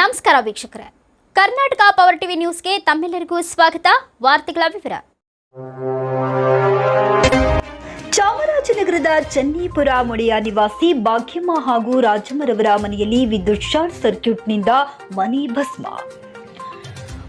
ನಮಸ್ಕಾರ ವೀಕ್ಷಕರೇ. Karnataka power TV ನ್ಯೂಸ್ಗೆ ತಮ್ಮೆಲ್ಲರಿಗೂ ಸ್ವಾಗತ. ವಾರ್ತೆಗಳ ವಿವರ. ಚಾಮರಾಜನಗರದ ಚನ್ನೀಪುರ ಮೊಳೆಯ ನಿವಾಸಿ ಭಾಗ್ಯಮ್ಮ ಹಾಗೂ ರಾಜಮ್ಮರವರ ಮನೆಯಲ್ಲಿ ವಿದ್ಯುತ್ ಶಾರ್ಟ್ ಸರ್ಕ್ಯೂಟ್ನಿಂದ ಮನೆ ಭಸ್ಮ.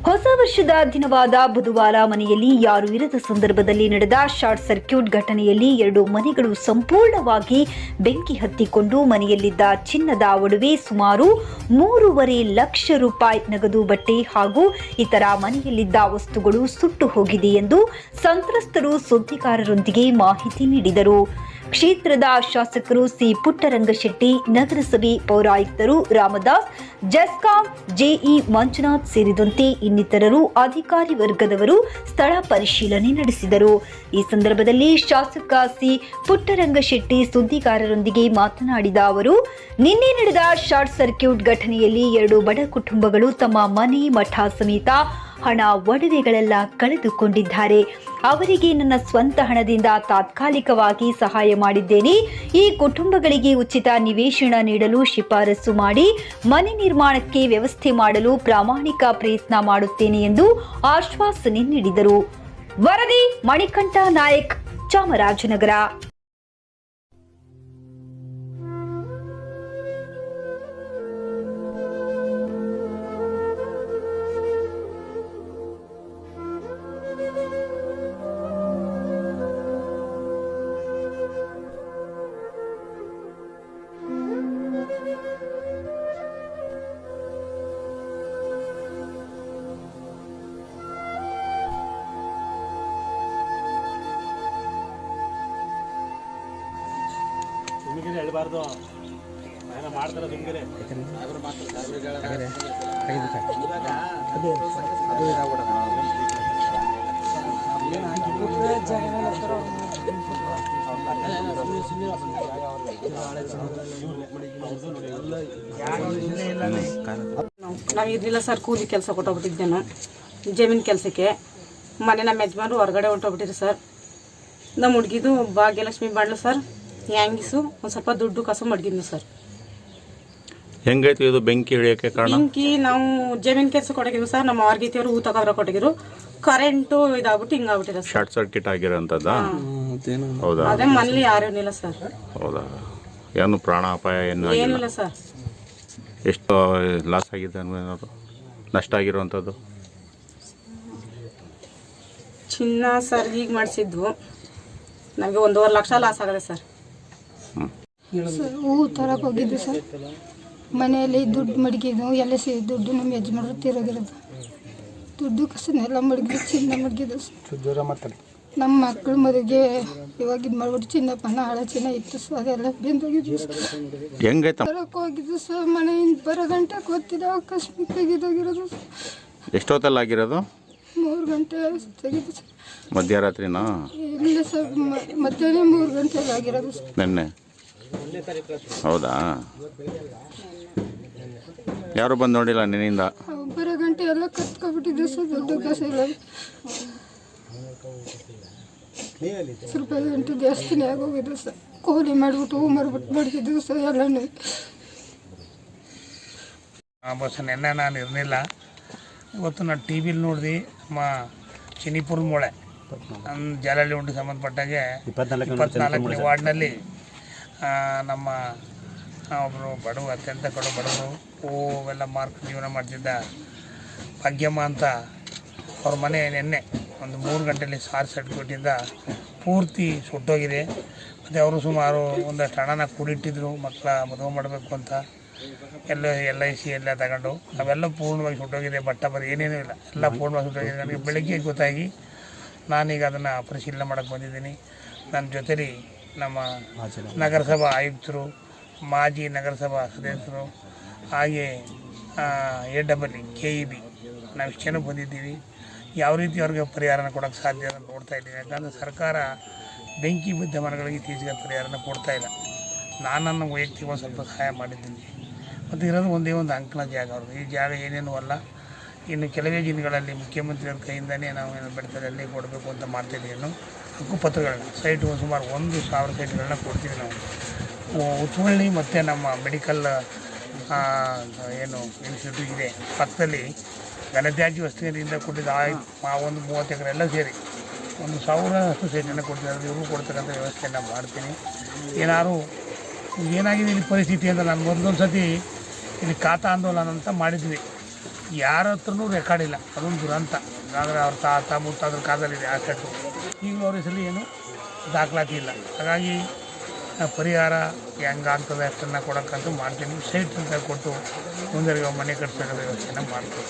ಹೊಸ ವರ್ಷದ ದಿನವಾದ ಬುಧವಾರ ಮನೆಯಲ್ಲಿ ಯಾರು ಇರದ ಸಂದರ್ಭದಲ್ಲಿ ನಡೆದ ಶಾರ್ಟ್ ಸರ್ಕ್ಯೂಟ್ ಘಟನೆಯಲ್ಲಿ ಎರಡು ಮನೆಗಳು ಸಂಪೂರ್ಣವಾಗಿ ಬೆಂಕಿ ಹತ್ತಿಕೊಂಡು ಮನೆಯಲ್ಲಿದ್ದ ಚಿನ್ನದ ಒಡವೆ ಸುಮಾರು ಮೂರುವರೆ ಲಕ್ಷ ರೂಪಾಯಿ ನಗದು ಬಟ್ಟೆ ಹಾಗೂ ಇತರ ಮನೆಯಲ್ಲಿದ್ದ ವಸ್ತುಗಳು ಸುಟ್ಟು ಹೋಗಿದೆ ಎಂದು ಸಂತ್ರಸ್ತರು ಸುದ್ದಿಗಾರರೊಂದಿಗೆ ಮಾಹಿತಿ ನೀಡಿದರು. ಕ್ಷೇತ್ರದ ಶಾಸಕರು ಸಿ ಪುಟ್ಟರಂಗಶೆಟ್ಟಿ, ನಗರಸಭೆ ಪೌರಾಯುಕ್ತರು ರಾಮದಾಸ್, ಜೆಸ್ಕಾಂ, ಜೆಇ ಮಂಜುನಾಥ್ ಸೇರಿದಂತೆ ಇನ್ನಿತರರು ಅಧಿಕಾರಿ ವರ್ಗದವರು ಸ್ಥಳ ಪರಿಶೀಲನೆ ನಡೆಸಿದರು. ಈ ಸಂದರ್ಭದಲ್ಲಿ ಶಾಸಕ ಸಿ ಪುಟ್ಟರಂಗಶೆಟ್ಟಿ ಸುದ್ದಿಗಾರರೊಂದಿಗೆ ಮಾತನಾಡಿದ ಅವರು, ನಿನ್ನೆ ನಡೆದ ಶಾರ್ಟ್ ಸರ್ಕ್ಯೂಟ್ ಘಟನೆಯಲ್ಲಿ ಎರಡು ಬಡ ಕುಟುಂಬಗಳು ತಮ್ಮ ಮನೆ ಮಠ ಸಮೇತ ಹಣ ಒಡವೆಗಳೆಲ್ಲ ಕಳೆದುಕೊಂಡಿದ್ದಾರೆ. ಅವರಿಗೆ ನನ್ನ ಸ್ವಂತ ಹಣದಿಂದ ತಾತ್ಕಾಲಿಕವಾಗಿ ಸಹಾಯ ಮಾಡಿದ್ದೇನೆ. ಈ ಕುಟುಂಬಗಳಿಗೆ ಉಚಿತ ನಿವೇಶನ ನೀಡಲು ಶಿಫಾರಸು ಮಾಡಿ, ಮನೆ ನಿರ್ಮಾಣಕ್ಕೆ ವ್ಯವಸ್ಥೆ ಮಾಡಲು ಪ್ರಾಮಾಣಿಕ ಪ್ರಯತ್ನ ಮಾಡುತ್ತೇನೆ ಎಂದು ಆಶ್ವಾಸನೆ ನೀಡಿದರು. ವರದಿ ಮಣಿಕಂಠ ನಾಯಕ್, ಚಾಮರಾಜನಗರ. ಸುಮ್ಮಿಗೆ ಹೇಳ್ಬಾರ್ದು. ಏನೋ ಮಾಡ್ತಾರೆ ಸುಮ್ಮಿಗೆ ನಾವು ಇರಲಿಲ್ಲ ಸರ್ ಕೂಲಿ ಕೆಲಸ ಕೊಟ್ಟೋಗ್ಬಿಟ್ಟಿದ್ದೆ ನಾನು ಜಮೀನು ಕೆಲಸಕ್ಕೆ. ಮನೆ ನಮ್ಮ ಯಜಮಾನ್ರು ಹೊರಗಡೆ ಹೊಂಟೋಗ್ಬಿಟ್ಟಿರಿ ಸರ್. ನಮ್ಮ ಹುಡುಗಿದು ಭಾಗ್ಯಲಕ್ಷ್ಮಿ ಬಾಂಡ್ಲು ಸರ್. ಹ್ಯಾಂಗಿಸು? ಒಂದು ಸ್ವಲ್ಪ ದುಡ್ಡು ಕಸು ಮಡಗಿದ್ನು ಸರ್. ಹೆಂಗೈತಿ ಇದು ಬೆಂಕಿ ಹಿಡಿಯೋಕೆ ಕಾರಣ? ಬೆಂಕಿ ನಾವು ಜಮೀನ್ ಕೆಲಸ ಕೊಡಗಿದ್ವಿ ಸರ್. ನಮ್ಮ ಆರ್ಗಿತಿಯವರು ಹೂ ತಗೋದ್ರ ಕೊಟ್ಟಿದ್ರು. ಕರೆಂಟು ಇದಾಗ್ಬಿಟ್ಟು ಹಿಂಗಾಗ್ಬಿಟ್ಟಿದೆ ಸರ್. ಶಾರ್ಟ್ ಸರ್ಕ್ಯೂಟ್ ಆಗಿರೋಂಥದ್ದ? ಹೌದಾ? ಅದೇ ಮನೇಲಿ ಯಾರು ಇಲ್ಲ ಸರ್. ಹೌದಾ? ಏನು ಪ್ರಾಣ ಅಪಾಯ ಏನು ಆಗಿಲ್ಲ? ಏನಿಲ್ಲ ಸರ್. ಎಷ್ಟು ಲಾಸ್ ಆಗಿದೆ ಅನ್ನೋದು? ನಷ್ಟ ಆಗಿರುವಂಥದ್ದು ಚಿನ್ನ ಸರ್ ಈಗ ಮಾಡಿಸಿದ್ವು. ನಮಗೆ ಒಂದೂವರೆ ಲಕ್ಷ ಲಾಸ್ ಆಗದೆ ಸರ್. ಸರ್ ಹೂವು ತರಕ್ಕೆ ಹೋಗಿದ್ದು ಸರ್. ಮನೆಯಲ್ಲಿ ದುಡ್ಡು ಮಡಗಿದ್ದು ಎಲ್ಲ ಸಿ ದುಡ್ಡು ನಮ್ಮ ಯಜಮಾನರು ತಿರೋಗಿರೋದು ದುಡ್ಡು ಕಸನೆಲ್ಲ ಮಡಗಿದ್ದು ಚಿನ್ನ ಮಡಗಿದ್ದು ಸರ್. ನಮ್ಮ ಮಕ್ಕಳು ಮದುವೆಗೆ ಇವಾಗ ಇದು ಮಾಡ್ಬಿಟ್ಟು ಚಿನ್ನ ಪಣ ಹಳ ಚಿನ್ನ ಇತ್ತು ಸರ್ ಅದೆಲ್ಲ ಬೆಂದೋಗಿದ್ವಿ ಸರ್. ತರಕ್ಕೆ ಹೋಗಿದ್ದು ಸರ್ ಮನೆಯಿಂದ ಬರೋ ಗಂಟೆ ಗೊತ್ತಿಲ್ಲ ಆಕಸ್ಮಿಕ ತೆಗಿದೋಗಿರೋದು ಎಷ್ಟೊತ್ತಲ್ಲ ಆಗಿರೋದು? ಮೂರು ಗಂಟೆ ತೆಗಿದ್ದು ಸರ್. ಮಧ್ಯರಾತ್ರಿನಾ? ಇಲ್ಲ ಸರ್ ಮ- ಮಧ್ಯಾಹ್ನ ಮೂರು ಗಂಟೆಗೆ ಆಗಿರೋದು ಸರ್. ನಿನ್ನೆ? ಹೌದಾ? ಯಾರು ಬಂದು ನೋಡಿಲ್ಲ ನಿನ್ನಿಂದ? ಬರೋ ಗಂಟೆ ಎಲ್ಲ ಕತ್ಕೊಬಿಟ್ಟಿದ್ದು ಸರ್ ದೊಡ್ಡ ಕಾಸು ಇಲ್ಲ. ಸ್ವಲ್ಪ ಗಂಟೆ ಜಾಸ್ತಿನೇ ಆಗೋಗಿದ್ದು ಸರ್. ಕೋಲಿ ಮಾಡಿಬಿಟ್ಟು ಹೂ ಮರ್ಬಿಟ್ಟು ಮಡಗಿದ್ದು ಸರ್ ಎಲ್ಲನೂ. ಬಸ್ ನೆನ್ನೆ ನಾನು ಇರಲಿಲ್ಲ. ಇವತ್ತು ನಾನು ಟಿ ವಿಲಿ ನೋಡಿದೆ ನಮ್ಮ ಚಿನಿಪುರ ಮೊಳೆ. ನನ್ನ ಜಾಲಹಳ್ಳಿ ಉಂಟು ಸಂಬಂಧಪಟ್ಟಾಗೆ ಇಪ್ಪತ್ನಾಲ್ಕನೇ ವಾರ್ಡ್ನಲ್ಲಿ ಆ, ನಮ್ಮ ಒಬ್ಬರು ಬಡವ ಅತ್ಯಂತ ಕಡು ಬಡವರು ಹೂವೆಲ್ಲ ಮಾರ್ಕ್ ಜೀವನ ಮಾಡ್ತಿದ್ದ ಭಾಗ್ಯಮ್ಮ ಅಂತ ಅವ್ರ ಮನೆ ನಿನ್ನೆ ಒಂದು ಮೂರು ಗಂಟೆಯಲ್ಲಿ ಸಾರ್ ಕೊಟ್ಟಿದ್ದ. ಪೂರ್ತಿ ಸುಟ್ಟೋಗಿದೆ. ಮತ್ತು ಅವರು ಸುಮಾರು ಒಂದಷ್ಟು ಹಣನ ಕೂಡಿಟ್ಟಿದ್ರು. ಮಕ್ಕಳ ಮದುವೆ ಮಾಡಬೇಕು ಅಂತ ಎಲ್ಲ ಎಲ್ ಐ ಸಿ ಎಲ್ಲ ತಗೊಂಡು. ಅವೆಲ್ಲ ಪೂರ್ಣವಾಗಿ ಸುಟ್ಟೋಗಿದೆ. ಬಟ್ಟ ಬರೀ ಏನೇನೂ ಇಲ್ಲ. ಎಲ್ಲ ಪೂರ್ಣವಾಗಿ ಸುಟ್ಟೋಗಿದೆ. ನನಗೆ ಬೆಳಗ್ಗೆ ಗೊತ್ತಾಗಿ ನಾನೀಗ ಅದನ್ನು ಪರಿಶೀಲನೆ ಮಾಡೋಕ್ಕೆ ಬಂದಿದ್ದೀನಿ. ನನ್ನ ಜೊತೆಲಿ ನಮ್ಮ ನಗರಸಭಾ ಆಯುಕ್ತರು ಮಾಜಿ ನಗರಸಭಾ ಸದಸ್ಯರು ಹಾಗೆ A double K E B ನಾವು ಇಷ್ಟು ಜನ ಬಂದಿದ್ದೀವಿ. ಯಾವ ರೀತಿ ಅವ್ರಿಗೆ ಪರಿಹಾರನ ಕೊಡೋಕ್ಕೆ ಸಾಧ್ಯ ಅಂತ ನೋಡ್ತಾ ಇದ್ದೀವಿ. ಯಾಕಂದರೆ ಸರ್ಕಾರ ಬೆಂಕಿ ಬಿದ್ದ ಮರಗಳಿಗೆ ಇತ್ತೀಚೆಗೆ ಪರಿಹಾರನ ಕೊಡ್ತಾ ಇಲ್ಲ. ನಾನು ನನ್ನ ವೈಯಕ್ತಿಕವಾಗಿ ಸ್ವಲ್ಪ ಸಹಾಯ ಮಾಡಿದ್ದೀನಿ. ಮತ್ತು ಇರೋದು ಒಂದೇ ಒಂದು ಅಂಕಣ ಜಾಗ ಅವ್ರಿಗೆ ಈ ಜಾಗ ಏನೇನು ಅಲ್ಲ. ಇನ್ನು ಕೆಲವೇ ದಿನಗಳಲ್ಲಿ ಮುಖ್ಯಮಂತ್ರಿಯವ್ರ ಕೈಯಿಂದನೇ ನಾವು ಏನು ಬೆಳ್ತದಲ್ಲಿ ಕೊಡಬೇಕು ಅಂತ ಮಾಡ್ತಿದ್ದೀವಿ. ಇನ್ನು ಹಕ್ಕುಪತ್ರಗಳನ್ನು, ಸೈಟು ಸುಮಾರು ಒಂದು ಸಾವಿರ ಸೈಟ್ಗಳನ್ನ ಕೊಡ್ತೀವಿ ನಾವು. ಉತ್ಮಳ್ಳಿ ಮತ್ತು ನಮ್ಮ ಮೆಡಿಕಲ್ ಏನು ಇನ್ಸ್ಟಿಟ್ಯೂಟ್ ಇದೆ. ಪಕ್ಕದಲ್ಲಿ ಘನತ್ಯಾಜ್ಯ ವಸ್ತುವಿನಿಂದ ಕೊಟ್ಟಿದ್ದ ಆ ಒಂದು ಮೂವತ್ತು ಎಕರೆ ಎಲ್ಲ ಸೇರಿ ಒಂದು ಸಾವಿರಷ್ಟು ಸೈಟನ್ನು ಕೊಡ್ತಿದ್ದಾರೆ ಇವರು ಕೊಡ್ತಕ್ಕಂಥ ವ್ಯವಸ್ಥೆಯನ್ನು ಮಾಡ್ತೀನಿ. ಏನಾದ್ರು ಏನಾಗಿದೆ ಇಲ್ಲಿ ಪರಿಸ್ಥಿತಿ ಅಂತ ನಾನು ಒಂದೊಂದು ಸತಿ ಇಲ್ಲಿ ಖಾತಾ ಆಂದೋಲನ ಅಂತ ಮಾಡಿದ್ವಿ. ಯಾರ ಹತ್ರನೂ ರೆಕಾರ್ಡ್ ಇಲ್ಲ. ಅದೊಂದು ದುರಂತ. ಆದರೆ ಅವ್ರ ತಾತ ಮುತ್ತಾದ್ರ ಕಾಲದಲ್ಲಿದೆ ಆ ಕಟ್ಟು. ಈಗಲೂ ಅವ್ರ ಹೆಸರಲ್ಲಿ ಏನು ದಾಖಲಾತಿ ಇಲ್ಲ. ಹಾಗಾಗಿ ಪರಿಹಾರ ಪರಿಹಾರ ಹೆಂಗಾಗ್ತದೆ ಅಷ್ಟನ್ನು ಕೊಡೋಕ್ಕಂತೂ ಮಾಡ್ತೀನಿ. ಸೈಟ್ ಅಂತ ಕೊಟ್ಟು ಮುಂದೆ ಮನೆ ಕಟ್ಸೋಕೆ ವ್ಯವಸ್ಥೆನ ಮಾಡ್ತೀನಿ.